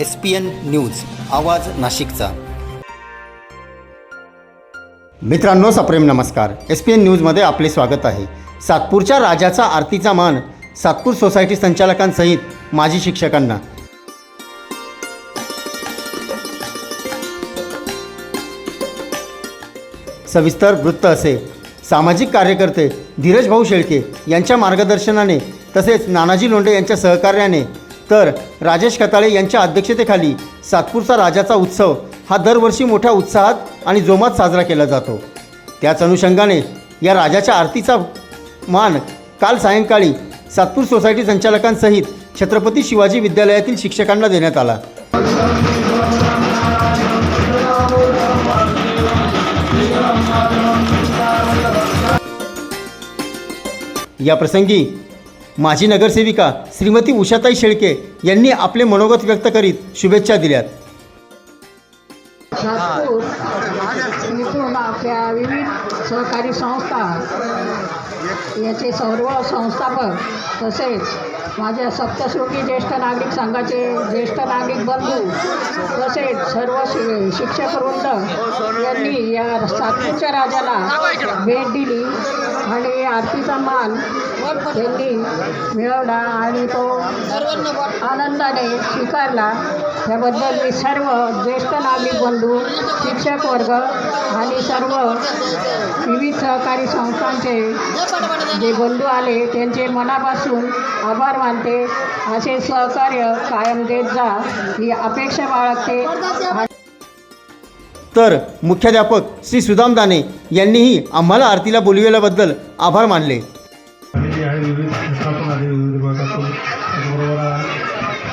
S P N news आवाज नाशिकचा. मित्रांनो सप्रेम नमस्कार. एस पी एन न्यूजमध्ये आपले स्वागत आहे. सातपूरच्या राजाचा आरतीचा मान सातपूर सोसायटी संचालकांसहित माजी शिक्षकांना. सविस्तर वृत्त असे. सामाजिक कार्यकर्ते धीरज भाऊ शेळके यांच्या मार्गदर्शनाने तसेच नानाजी लोंढे यांच्या सहकार्याने तर राजेश कताळे यांच्या अध्यक्षतेखाली सातपूरचा राजाचा उत्सव हा दरवर्षी मोठ्या उत्साहात आणि जोमात साजरा केला जातो. त्याच अनुषंगाने या राजाच्या आरतीचा मान काल सायंकाळी सातपूर सोसायटी संचालकांसहित छत्रपती शिवाजी विद्यालयातील शिक्षकांना देण्यात आला. या प्रसंगी माजी नगरसेविका श्रीमती उषाताई शेळके यांनी आपले मनोगत व्यक्त करीत शुभेच्छा दिल्यात. नागपूर इथून आपल्या विविध सहकारी संस्था याचे सर्व संस्थापक तसेच माझ्या सप्तश्रुती ज्येष्ठ नागरिक संघाचे ज्येष्ठ नागरिक बंधू तसेच सर्व शि शिक्षकवृंद यांनी या सातपूरच्या राजाला भेट दिली. आणि आरतीचा मान त्यांनी मिळवला आणि तो आनंदाने स्वीकारला. त्याबद्दल मी सर्व ज्येष्ठ नागरिक बंधू शिक्षक वर्ग आणि सर्व विविध सहकारी संस्थांचे जे बंधू आले त्यांचे मनापासून आभार मानते. असे सहकार्य कायम देत जा ही अपेक्षा बाळगते. तर मुख्याध्यापक श्री सुदाम दाने यांनीही आम्हाला आरतीला बोलविल्याबद्दल आभार मानले. आहे विविध विविध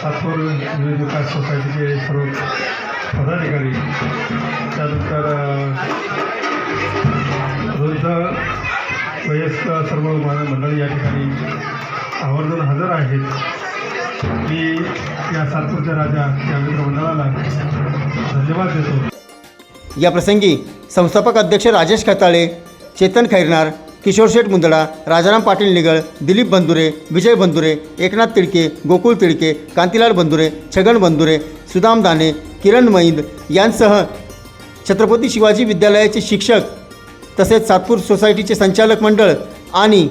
सातपूर विविध विकास सोसायटीचे सर्व पदाधिकारी. त्यानंतर वृद्ध वयस्क सर्व मंडळी या ठिकाणी आवर्जून हजर आहेत. मी या सातपूरच्या राजा या मित्रमंडळाला धन्यवाद देतो. या प्रसंगी संस्थापक अध्यक्ष राजेश खताळे चेतन खैरनार किशोर शेठ मुंदडा राजाराम पाटील निगळ दिलीप बंधुरे विजय बंधुरे एकनाथ तिडके गोकुळ तिडके कांतीलाल बंधुरे छगन बंधुरे सुदाम दाने किरण मैंद यांसह छत्रपती शिवाजी विद्यालयाचे शिक्षक तसेच सातपूर सोसायटीचे संचालक मंडळ आणि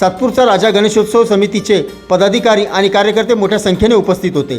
सातपूरचा राजा गणेशोत्सव समितीचे पदाधिकारी आणि कार्यकर्ते मोठ्या संख्येने उपस्थित होते.